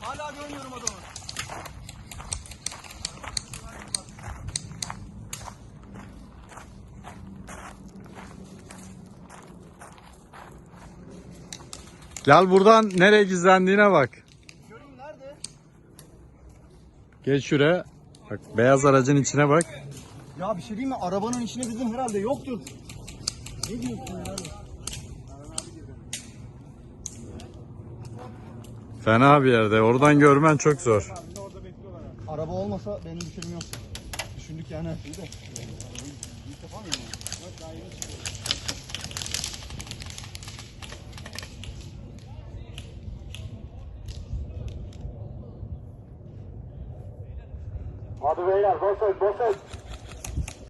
Hala görmüyorum adamı. Gel buradan nereye gizlendiğine bak. Görün nerede? Geç şuraya. Bak beyaz aracın içine bak. Ya bir şey diyeyim mi? Arabanın içinde bizim herhalde yoktur. Ne diyorsun ya? Fena bir yerde. Oradan görmen çok zor. Araba olmasa benim düşünüm yok. Düşündük yani. İyi de. Hadi beyler basın basın.